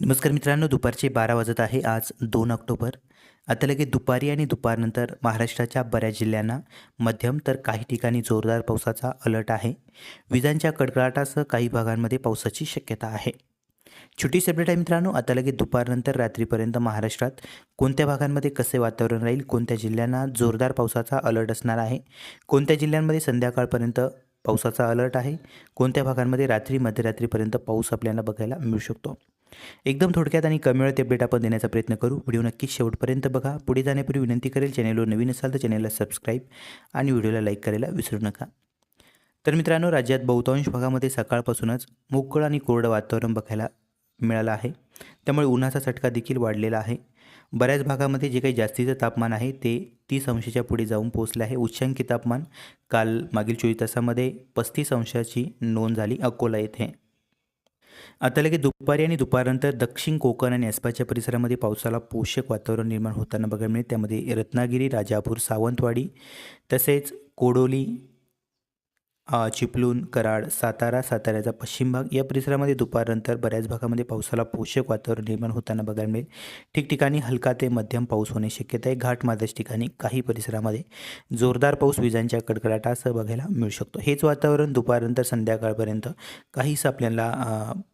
नमस्कार मित्रांनो दुपारचे बारा वाजत आहे. आज दोन ऑक्टोबर. आता लगेच दुपारी आणि दुपारनंतर महाराष्ट्राच्या बऱ्याच जिल्ह्यांना मध्यम तर काही ठिकाणी जोरदार पावसाचा अलर्ट आहे. विजांच्या कडकडाटासह काही भागांमध्ये पावसाची शक्यता आहे. छोटी सेपरेट आहे मित्रांनो आता लगेच दुपारनंतर रात्रीपर्यंत महाराष्ट्रात कोणत्या भागांमध्ये कसे वातावरण राहील कोणत्या जिल्ह्यांना जोरदार पावसाचा अलर्ट असणार आहे कोणत्या जिल्ह्यांमध्ये संध्याकाळपर्यंत पावसाचा अलर्ट आहे कोणत्या भागांमध्ये रात्री मध्यरात्रीपर्यंत पाऊस आपल्याला बघायला मिळू शकतो. एकदम थोडक्यात आणि कमी वेळात अपडेट आपण देण्याचा प्रयत्न करू. व्हिडिओ नक्कीच शेवटपर्यंत बघा. पुढे जाण्यापूर्वी विनंती करेल चॅनेलवर नवीन असाल तर चॅनेलला सबस्क्राईब आणि व्हिडिओला लाईक करायला विसरू नका. तर मित्रांनो राज्यात बहुतांश भागामध्ये सकाळपासूनच मोकळं आणि कोरडं वातावरण बघायला मिळालं आहे. त्यामुळे उन्हाचा चटका देखील वाढलेला आहे. बऱ्याच भागामध्ये जे काही जास्तीचं तापमान आहे ते तीस अंशाच्या पुढे जाऊन पोहोचले आहे. उच्चांकी तापमान काल मागील चोवीस तासामध्ये पस्तीस अंशाची नोंद झाली अकोला येथे. आता लगेच दुपारी आणि दुपारनंतर दक्षिण कोकण आणि आसपासच्या परिसरामध्ये पावसाला पोषक वातावरण निर्माण होताना बघायला मिळेल. त्यामध्ये रत्नागिरी राजापूर सावंतवाडी तसेच कोडोली चिपळूण कराड सातारा साताऱ्याचा पश्चिम भाग. या परिसरामध्ये दुपारनंतर बऱ्याच भागामध्ये पावसाला पोषक वातावरण निर्माण होताना बघायला मिळेल. ठिकठिकाणी हलका ते मध्यम पाऊस होणे शक्यता आहे. घाटमादच ठिकाणी काही परिसरामध्ये जोरदार पाऊस विजांच्या कडकडाटासह बघायला मिळू शकतो. हेच वातावरण दुपारनंतर संध्याकाळपर्यंत काहीच आपल्याला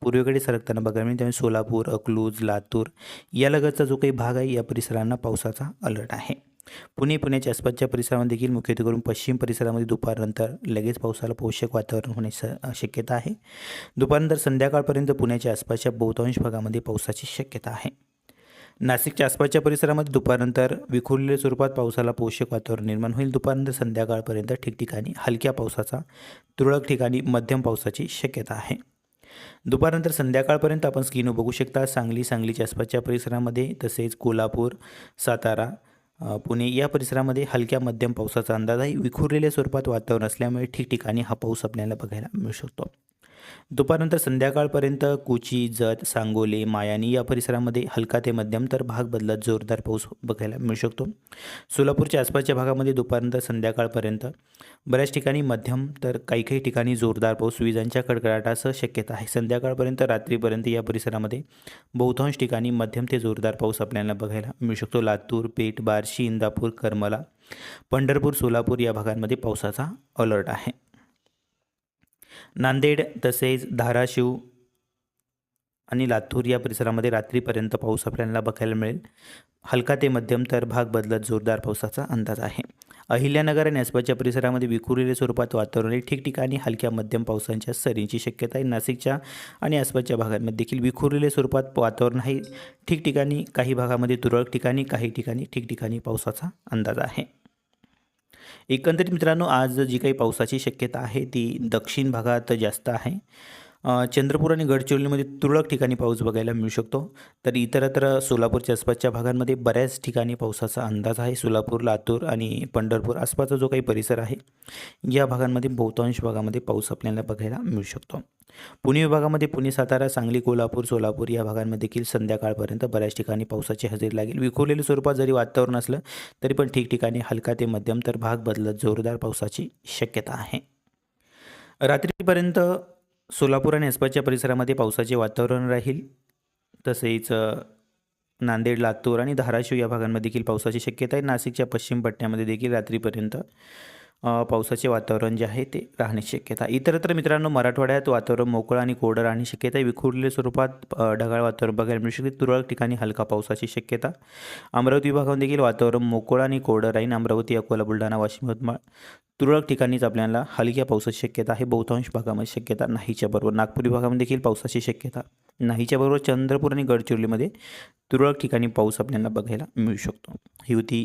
पूर्वेकडे सरकताना बघायला मिळेल. त्यामुळे सोलापूर अकलूज लातूर यालगतचा जो काही भाग आहे या परिसरांना पावसाचा अलर्ट आहे. पुणे पुण्याच्या आसपासच्या परिसरामध्ये देखील मुख्यत्वे करून पश्चिम परिसरामध्ये दुपारनंतर लगेच पावसाला पोषक वातावरण होण्याची स- शक्यता आहे. दुपारनंतर संध्याकाळपर्यंत पुण्याच्या आसपासच्या बहुतांश भागामध्ये पावसाची शक्यता आहे. नाशिकच्या आसपासच्या परिसरामध्ये दुपारनंतर विखुरलेल्या स्वरूपात पावसाला पोषक वातावरण निर्माण होईल. दुपारनंतर संध्याकाळपर्यंत ठिकठिकाणी हलक्या पावसाचा तुरळक ठिकाणी मध्यम पावसाची शक्यता आहे. दुपारनंतर संध्याकाळपर्यंत आपण स्क्रीनवर बघू शकता सांगली सांगलीच्या आसपासच्या परिसरामध्ये तसेच कोल्हापूर सातारा पुणे या परिसरामध्ये हलक्या मध्यम पावसाचा अंदाज आहे. विखुरलेल्या स्वरूपात वातावरण असल्यामुळे ठिकठिकाणी हा पाऊस आपल्याला बघायला मिळू शकतो. दुपारनंतर संध्याकाळपर्यंत कोची जत सांगोले मायानी या परिसरामध्ये हलका ते मध्यम तर भाग बदलत जोरदार पाऊस बघायला मिळू शकतो. सोलापूरच्या आसपासच्या भागामध्ये दुपारनंतर संध्याकाळपर्यंत बऱ्याच ठिकाणी मध्यम तर काही काही ठिकाणी जोरदार पाऊस. विजांच्या कडकडाटासह शक्यता आहे. संध्याकाळपर्यंत रात्रीपर्यंत या परिसरामध्ये बहुतांश ठिकाणी मध्यम ते जोरदार पाऊस आपल्याला बघायला मिळू शकतो. लातूर पेठ बार्शी इंदापूर करमला पंढरपूर सोलापूर या भागांमध्ये पावसाचा अलर्ट आहे. नांदेड तसेच धाराशिव आणि लातूर या परिसरामध्ये रात्रीपर्यंत पाऊस आपल्याला बघायला मिळेल. हलका ते मध्यम तर भाग बदलत जोरदार पावसाचा अंदाज आहे. अहिल्यानगर आणि आसपासच्या परिसरामध्ये विखुरलेल्या स्वरूपात वातावरण आहे. ठिकठिकाणी हलक्या मध्यम पावसांच्या सरींची शक्यता आहे. नाशिकच्या आणि आसपासच्या भागांमध्ये देखील विखुरलेल्या स्वरूपात वातावरण आहे. ठिकठिकाणी काही भागामध्ये तुरळक ठिकाणी काही ठिकाणी ठिकठिकाणी पावसाचा अंदाज आहे. एकंदरीत मित्रांनो आज जी काही पावसाची शक्यता आहे ती दक्षिण भागात जास्त आहे. चंद्रपूर आणि गडचिरोलीमध्ये तुरळक ठिकाणी पाऊस बघायला मिळू शकतो. तर इतरत्र सोलापूरच्या आसपासच्या भागांमध्ये बऱ्याच ठिकाणी पावसाचा अंदाज आहे. सोलापूर लातूर आणि पंढरपूर आसपासचा जो काही परिसर आहे या भागांमध्ये बहुतांश भागामध्ये पाऊस आपल्याला बघायला मिळू शकतो. पुणे विभागामध्ये पुणे सातारा सांगली कोल्हापूर सोलापूर या भागांमध्ये देखील संध्याकाळपर्यंत बऱ्याच ठिकाणी पावसाची हजेरी लागेल. विखुरलेल्या स्वरूपात जरी वातावरण असलं तरी पण ठिकठिकाणी हलका ते मध्यम तर भाग बदलत जोरदार पावसाची शक्यता आहे. रात्रीपर्यंत सोलापूर आणि आसपासच्या परिसरामध्ये पावसाचे वातावरण राहील. तसेच नांदेड लातूर आणि धाराशिव या भागांमध्ये देखील पावसाची शक्यता आहे. नाशिकच्या पश्चिम पट्ट्यामध्ये देखील रात्रीपर्यंत पावसाचे वातावरण जे आहे ते राहण्याची शक्यता. इतरत्र मित्रांनो मराठवाड्यात वातावरण मोकळं आणि कोरडं राहण्याची शक्यता आहे. विखुरलेल्या स्वरूपात ढगाळ वातावरण बघायला मिळू शकते. तुरळक ठिकाणी हलका पावसाची शक्यता. अमरावती विभागामध्ये देखील वातावरण मोकळं आणि कोरडं राहील अमरावती अकोला बुलढाणा वाशिम यवतमाळ. तुरळक ठिकाणीच आपल्याला हलक्या पावसाची शक्यता आहे. बहुतांश भागामध्ये शक्यता नाहीच्या बरोबर. नागपूर विभागामध्ये देखील पावसाची शक्यता नाहीच्या बरोबर. चंद्रपूर आणि गडचिरोलीमध्ये तुरळक ठिकाणी पाऊस आपल्याला बघायला मिळू शकतो. ही होती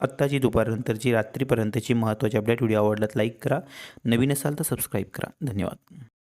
आत्ताची दुपारनंतरची रात्रीपर्यंतची महत्त्वाची अपडेट व्हिडिओ आवडलात लाईक करा. नवीन असाल तर सबस्क्राईब करा. धन्यवाद.